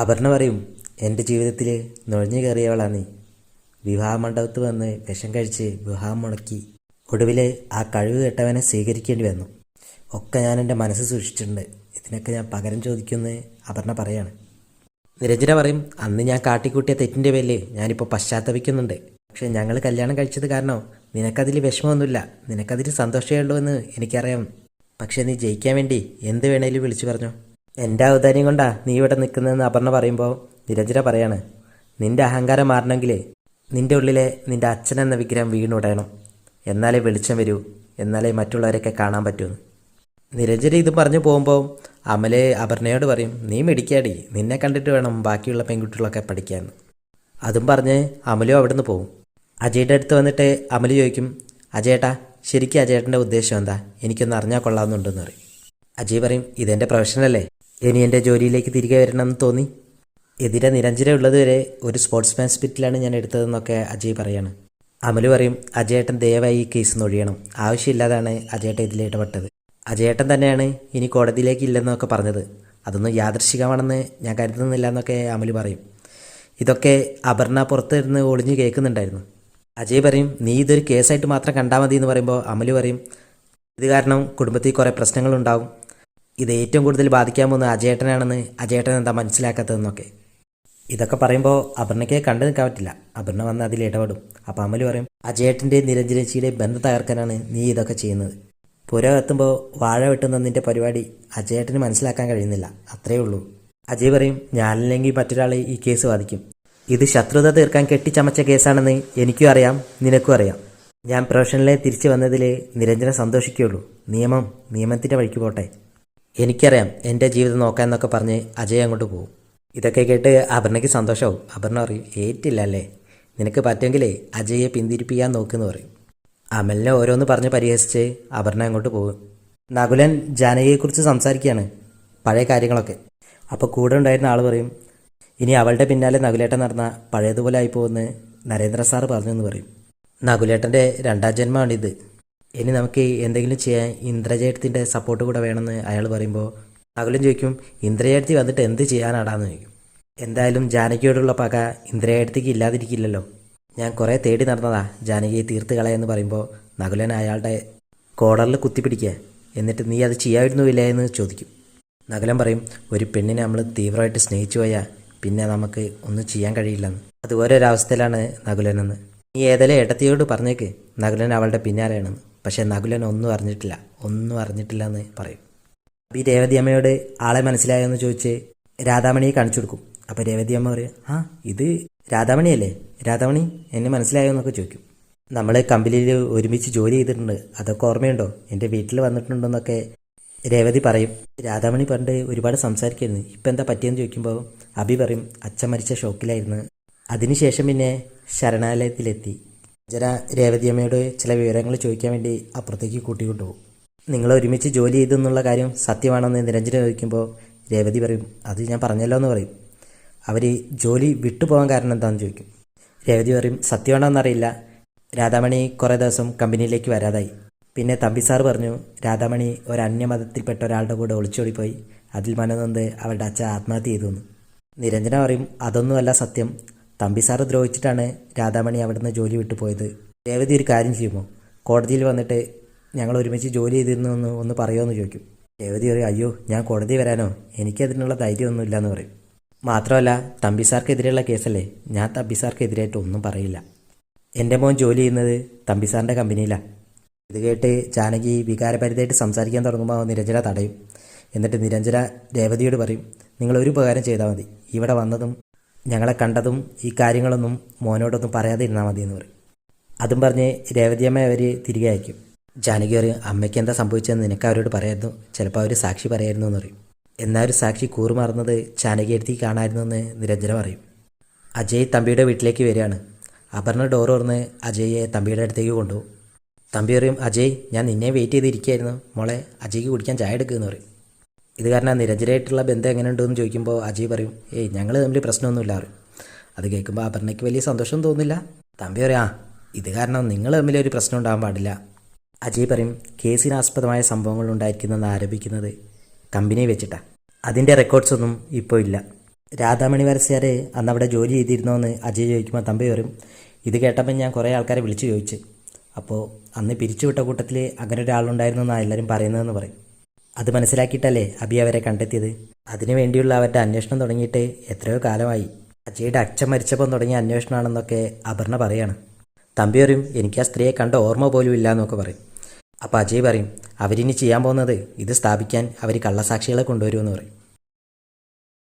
അപർണ പറയും എന്റെ ജീവിതത്തിൽ നുഴഞ്ഞു കയറിയവളാണ്. നീ വിവാഹ മണ്ഡപത്തിൽ വന്ന് വിഷം കഴിച്ച് വിവാഹം മുടക്കി. ഒടുവിൽ ആ കഴിവ് കെട്ടവനെ സ്വീകരിക്കേണ്ടി വന്നു. ഒക്കെ ഞാൻ എന്റെ മനസ്സ് സൂക്ഷിച്ചിട്ടുണ്ട്. ഇതിനൊക്കെ ഞാൻ പകരം ചോദിക്കുമെന്ന് അപർണ പറയാണ്. നിരഞ്ജന പറയും അന്ന് ഞാൻ കാട്ടിക്കൂട്ടിയ തെറ്റിന്റെ പേരിൽ ഞാനിപ്പോൾ പശ്ചാത്തപിക്കുന്നുണ്ട്. പക്ഷേ ഞങ്ങൾ കല്യാണം കഴിച്ചത് കാരണം നിനക്കതിൽ വിഷമമൊന്നുമില്ല. നിനക്കതിൽ സന്തോഷമേ ഉള്ളൂ എന്ന് എനിക്കറിയാം. പക്ഷേ നീ ജയിക്കാൻ വേണ്ടി എന്ത് വേണേലും വിളിച്ചു പറഞ്ഞു. എന്റെ ഔദാര്യം കൊണ്ടാ നീ ഇവിടെ നിൽക്കുന്നതെന്ന് അപർണ പറയുമ്പോൾ നിരഞ്ജന പറയാണ് നിന്റെ അഹങ്കാരം മാറണമെങ്കിൽ നിന്റെ ഉള്ളിലെ നിന്റെ അച്ഛൻ എന്ന വിഗ്രഹം വീണുടയണം. എന്നാലേ വെളിച്ചം വരൂ എന്നാലേ മറ്റുള്ളവരെയൊക്കെ കാണാൻ പറ്റൂന്ന് നിരഞ്ജന ഇത് പറഞ്ഞു പോകുമ്പോൾ അമലെ അപർണയോട് പറയും നീ മെടിക്കാടി നിന്നെ കണ്ടിട്ട് വേണം ബാക്കിയുള്ള പെൺകുട്ടികളൊക്കെ പഠിക്കാൻ. അതും പറഞ്ഞ് അമലും അവിടുന്ന് പോകും അജയുടെ അടുത്ത് വന്നിട്ട് അമൽ ചോദിക്കും അജയേട്ടാ ശരിക്കും അജയേട്ടന്റെ ഉദ്ദേശം എന്താ? എനിക്കൊന്ന് അറിഞ്ഞാൽ കൊള്ളാമെന്നുണ്ടെന്ന് പറയും. അജയ് പറയും ഇതെന്റെ പ്രൊഫഷനല്ലേ ഇനി എന്റെ ജോലിയിലേക്ക് തിരികെ വരണം എന്ന് തോന്നി. എതിരെ നിരഞ്ജന ഉള്ളതുവരെ ഒരു സ്പോർട്സ് സ്പോർട്സ്മാൻ സ്പിരിറ്റിലാണ് ഞാൻ എടുത്തതെന്നൊക്കെ അജയ് പറയാണ്. അമൽ പറയും അജയേട്ടൻ ദയവായി ഈ കേസ് നൊഴിയണം ആവശ്യമില്ലാതാണ് അജയേട്ടൻ ഇതിൽ ഇടപെട്ടത്. അജയേട്ടൻ തന്നെയാണ് ഇനി കോടതിയിലേക്ക് ഇല്ലെന്നൊക്കെ പറഞ്ഞത്. അതൊന്നും യാദൃശികമാണെന്ന് ഞാൻ കരുതുന്നില്ല എന്നൊക്കെ അമൽ പറയും. ഇതൊക്കെ അപർണ പുറത്തിരുന്ന് ഒളിഞ്ഞു കേൾക്കുന്നുണ്ടായിരുന്നു. അജയ് പറയും നീ ഇതൊരു കേസായിട്ട് മാത്രം കണ്ടാൽ മതി എന്ന് പറയുമ്പോൾ അമൽ പറയും ഇത് കാരണം കുടുംബത്തിൽ കുറേ പ്രശ്നങ്ങളുണ്ടാവും ഇത് ഏറ്റവും കൂടുതൽ ബാധിക്കാൻ പോകുന്നത് അജയേട്ടനാണെന്ന് അജയേട്ടൻ എന്താ മനസ്സിലാക്കാത്തതെന്നൊക്കെ. ഇതൊക്കെ പറയുമ്പോൾ അപർണയ്ക്ക് കണ്ടു നിൽക്കാൻ പറ്റില്ല. അപർണ വന്ന് അതിൽ ഇടപെടും. അപ്പം അമ്മലി പറയും അജയേട്ടന്റെ നിരഞ്ജനച്ചിയുടെ ബന്ധം തകർക്കാനാണ് നീ ഇതൊക്കെ ചെയ്യുന്നത്. പുര എത്തുമ്പോൾ വാഴ വെട്ടുന്നതിന്റെ പരിപാടി അജയേട്ടന് മനസ്സിലാക്കാൻ കഴിയുന്നില്ല. അത്രയേ ഉള്ളൂ. അജയ് പറയും ഞാനില്ലെങ്കിൽ മറ്റൊരാളെ ഈ കേസ് ബാധിക്കും. ഇത് ശത്രുത തീർക്കാൻ കെട്ടിച്ചമച്ച കേസാണെന്ന് എനിക്കും അറിയാം നിനക്കും അറിയാം. ഞാൻ പ്രൊഫഷനിലെ തിരിച്ചു വന്നതിൽ നിരഞ്ജന സന്തോഷിക്കുകയുള്ളൂ. നിയമം നിയമത്തിന്റെ വഴിക്ക് പോട്ടെ. എനിക്കറിയാം എന്റെ ജീവിതം നോക്കാമെന്നൊക്കെ പറഞ്ഞ് അജയ് അങ്ങോട്ട് പോകും ഇതൊക്കെ കേട്ട് അപർണയ്ക്ക് സന്തോഷമാവും അപർണ പറയും ഏറ്റില്ല അല്ലേ നിനക്ക് പറ്റുമെങ്കിലേ അജയെ പിന്തിരിപ്പിക്കാൻ നോക്കുമെന്ന് പറയും. അമലിനെ ഓരോന്ന് പറഞ്ഞ് പരിഹസിച്ച് അപർണ അങ്ങോട്ട് പോകും നകുലൻ ജാനകിയെക്കുറിച്ച് സംസാരിക്കുകയാണ് പഴയ കാര്യങ്ങളൊക്കെ. അപ്പോൾ കൂടെ ഉണ്ടായിരുന്ന ആൾ പറയും ഇനി അവളുടെ പിന്നാലെ നകുലേട്ടൻ നടന്ന പഴയതുപോലെ ആയി പോകുമെന്ന് നരേന്ദ്ര സാറ് പറഞ്ഞു എന്ന് പറയും. നകുലേട്ടന്റെ രണ്ടാം ജന്മമാണിത്. ഇനി നമുക്ക് എന്തെങ്കിലും ചെയ്യാൻ ഇന്ദ്രജയത്തിന്റെ സപ്പോർട്ട് കൂടെ വേണമെന്ന് അയാൾ പറയുമ്പോൾ തകലും ചോദിക്കും ഇന്ദ്രജയത്തി വന്നിട്ട് എന്ത് ചെയ്യാനാടാന്ന്? ചോദിക്കും. എന്തായാലും ജാനകിയോടുള്ള പക ഇന്ദ്രജയത്തിക്ക് ഇല്ലാതിരിക്കില്ലല്ലോ. ഞാൻ കുറേ തേടി നടന്നതാ ജാനകിയെ തീർത്ത് കളയെന്ന് പറയുമ്പോൾ നകുലൻ അയാളുടെ കോളറിൽ കുത്തിപ്പിടിക്കുക. എന്നിട്ട് നീ അത് ചെയ്യാമായിരുന്നുമില്ല എന്ന് ചോദിക്കും. നകുലൻ പറയും ഒരു പെണ്ണിനെ നമ്മൾ തീവ്രമായിട്ട് സ്നേഹിച്ചു പോയാൽ പിന്നെ നമുക്ക് ഒന്നും ചെയ്യാൻ കഴിയില്ലെന്ന്. അതുപോലെ ഒരവസ്ഥയിലാണ് നകുലനെന്ന്. നീ ഏതെല്ലാം ഏട്ടത്തിയോട് പറഞ്ഞേക്ക്. നകുലൻ അവളുടെ പിന്നാലെയാണെന്ന്. പക്ഷേ നകുലൻ ഒന്നും അറിഞ്ഞിട്ടില്ല. ഒന്നും അറിഞ്ഞിട്ടില്ല എന്ന് പറയും. അപ്പോൾ ഈ രേവതിയമ്മയോട് ആളെ മനസ്സിലായോ എന്ന് ചോദിച്ച് രാധാമണിയെ കാണിച്ചു കൊടുക്കും. അപ്പോൾ രേവതിയമ്മ പറയും ആ ഇത് രാധാമണിയല്ലേ? രാധാമണി എന്നെ മനസ്സിലായോ എന്നൊക്കെ ചോദിക്കും. നമ്മൾ കമ്പനിയിൽ ഒരുമിച്ച് ജോലി ചെയ്തിട്ടുണ്ട്. അതൊക്കെ ഓർമ്മയുണ്ടോ? എന്റെ വീട്ടിൽ വന്നിട്ടുണ്ടെന്നൊക്കെ രേവതി പറയും. രാധാമണി പണ്ട് ഒരുപാട് സംസാരിക്കായിരുന്നു. ഇപ്പം എന്താ പറ്റിയെന്ന് ചോദിക്കുമ്പോൾ അഭി പറയും അച്ഛൻ മരിച്ച ഷോക്കിലായിരുന്നു. അതിനുശേഷം പിന്നെ ശരണാലയത്തിലെത്തി. ജന രേവതിയമ്മയോട് ചില വിവരങ്ങൾ ചോദിക്കാൻ വേണ്ടി അപ്പുറത്തേക്ക് കൂട്ടിക്കൊണ്ടുപോകും നിങ്ങൾ ഒരുമിച്ച് ജോലി ചെയ്തു എന്നുള്ള കാര്യം സത്യമാണെന്ന് നിരഞ്ജന ചോദിക്കുമ്പോൾ രേവതി പറയും അത് ഞാൻ പറഞ്ഞല്ലോ എന്ന് പറയും. അവർ ജോലി വിട്ടുപോകാൻ കാരണം എന്താണെന്ന് ചോദിക്കും. രേവതി പറയും സത്യമാണോന്നറിയില്ല രാധാമണി കുറേ ദിവസം കമ്പനിയിലേക്ക് വരാതായി. പിന്നെ തമ്പി സാർ പറഞ്ഞു രാധാമണി ഒരു അന്യമതത്തിൽപ്പെട്ട ഒരാളുടെ കൂടെ ഒളിച്ചോടിപ്പോയി. അതിൽ മനനൊന്ന് അവളുടെ അച്ഛൻ ആത്മഹത്യ ചെയ്തു എന്ന് നിരഞ്ജന പറയും അതൊന്നുമല്ല സത്യം. തമ്പി സാറ് ദ്രോഹിച്ചിട്ടാണ് രാധാമണി അവിടുന്ന് ജോലി വിട്ടു പോയത്. രേവതി ഒരു കാര്യം ചെയ്യുമോ? കോടതിയിൽ വന്നിട്ട് ഞങ്ങൾ ഒരുമിച്ച് ജോലി ചെയ്തിരുന്നു എന്ന് ഒന്ന് പറയുമോ ചോദിക്കും. രേവതി പറയും അയ്യോ ഞാൻ കോടതി വരാനോ? എനിക്കതിനുള്ള ധൈര്യമൊന്നുമില്ല എന്ന് പറയും. മാത്രമല്ല തമ്പി സാർക്കെതിരെയുള്ള കേസല്ലേ? ഞാൻ തമ്പി സാർക്കെതിരായിട്ട് ഒന്നും പറയില്ല. എന്റെ മോൻ ജോലി ചെയ്യുന്നത് തമ്പി സാറിന്റെ കമ്പനിയിലാണ് ഇത് കേട്ട് ജാനകി വികാരപരിതയായിട്ട് സംസാരിക്കാൻ തുടങ്ങുമ്പോൾ നിരഞ്ജന തടയും. എന്നിട്ട് നിരഞ്ജന രേവതിയോട് പറയും നിങ്ങൾ ഒരു ഉപകാരം ചെയ്താൽ മതി. ഇവിടെ വന്നതും ഞങ്ങളെ കണ്ടതും ഈ കാര്യങ്ങളൊന്നും മോനോടൊന്നും പറയാതെ ഇരുന്നാൽ മതി എന്ന് പറയും. അതും പറഞ്ഞ് രേവതിയമ്മ അവർ തിരികെ അയക്കും. ജാനകി പറയും അമ്മയ്ക്ക് എന്താ സംഭവിച്ചതെന്ന് നിനക്ക് അവരോട് പറയായിരുന്നു. ചിലപ്പോൾ അവർ സാക്ഷി പറയായിരുന്നു എന്ന് പറയും. എന്നാൽ ഒരു സാക്ഷി കൂറുമാറുന്നത് ജാനകി എടുത്തി കാണായിരുന്നു എന്ന് നിരഞ്ജന പറയും. അജയ് തമ്പിയുടെ വീട്ടിലേക്ക് വരികയാണ്. അപർണ ഡോർ തുറന്ന് അജയ്യെ തമ്പിയുടെ അടുത്തേക്ക് കൊണ്ടുപോകും. തമ്പി പറയും അജയ് ഞാൻ നിന്നെ വെയിറ്റ് ചെയ്തിരിക്കുകയായിരുന്നു മോളെ അജയ്ക്ക് കുടിക്കാൻ ചായ എടുക്കുമെന്ന് പറയും. ഇത് കാരണം നിരഞ്ജനായിട്ടുള്ള ബന്ധം എങ്ങനെയുണ്ടെന്ന് ചോദിക്കുമ്പോൾ അജയ് പറയും ഏയ് ഞങ്ങൾ തമ്മിൽ പ്രശ്നമൊന്നുമില്ല പറയും. അത് കേൾക്കുമ്പോൾ അപർണയ്ക്ക് വലിയ സന്തോഷം തോന്നില്ല. തമ്പി പറയും ആ ഇത് കാരണം നിങ്ങൾ തമ്മിൽ ഒരു പ്രശ്നം ഉണ്ടാകാൻ പാടില്ല. അജയ് പറയും കേസിനാസ്പദമായ സംഭവങ്ങൾ ഉണ്ടായിരിക്കുന്നതെന്ന് ആരോപിക്കുന്നത് കമ്പനി വെച്ചിട്ടാണ് അതിന്റെ റെക്കോർഡ്സ് ഒന്നും ഇപ്പോൾ ഇല്ല. രാധാമണി വരസ്യാരെ അന്ന് അവിടെ ജോലി ചെയ്തിരുന്നോന്ന് അജയ് ചോദിക്കുമ്പോൾ തമ്പി പറയും ഇത് കേട്ടപ്പോൾ ഞാൻ കുറേ ആൾക്കാരെ വിളിച്ചു ചോദിച്ചു. അപ്പോൾ അന്ന് പിരിച്ചുവിട്ട കൂട്ടത്തിൽ അങ്ങനെ ഒരാളുണ്ടായിരുന്നു എന്നാണ് എല്ലാവരും പറയുന്നതെന്ന് പറയും. അത് മനസ്സിലാക്കിയിട്ടല്ലേ അബി അവരെ കണ്ടെത്തിയത്? അതിനു വേണ്ടിയുള്ള അവരുടെ അന്വേഷണം തുടങ്ങിയിട്ട് എത്രയോ കാലമായി. അജയുടെ അച്ഛൻ മരിച്ചപ്പം തുടങ്ങിയ അന്വേഷണമാണെന്നൊക്കെ അപർണ പറയാണ്. തമ്പി പറയും എനിക്ക് ആ സ്ത്രീയെ കണ്ട ഓർമ്മ പോലും ഇല്ല എന്നൊക്കെ പറയും. അപ്പോൾ അജയ് പറയും അവരിനി ചെയ്യാൻ പോകുന്നത് ഇത് സ്ഥാപിക്കാൻ അവർ കള്ളസാക്ഷികളെ കൊണ്ടുവരുമെന്ന് പറയും.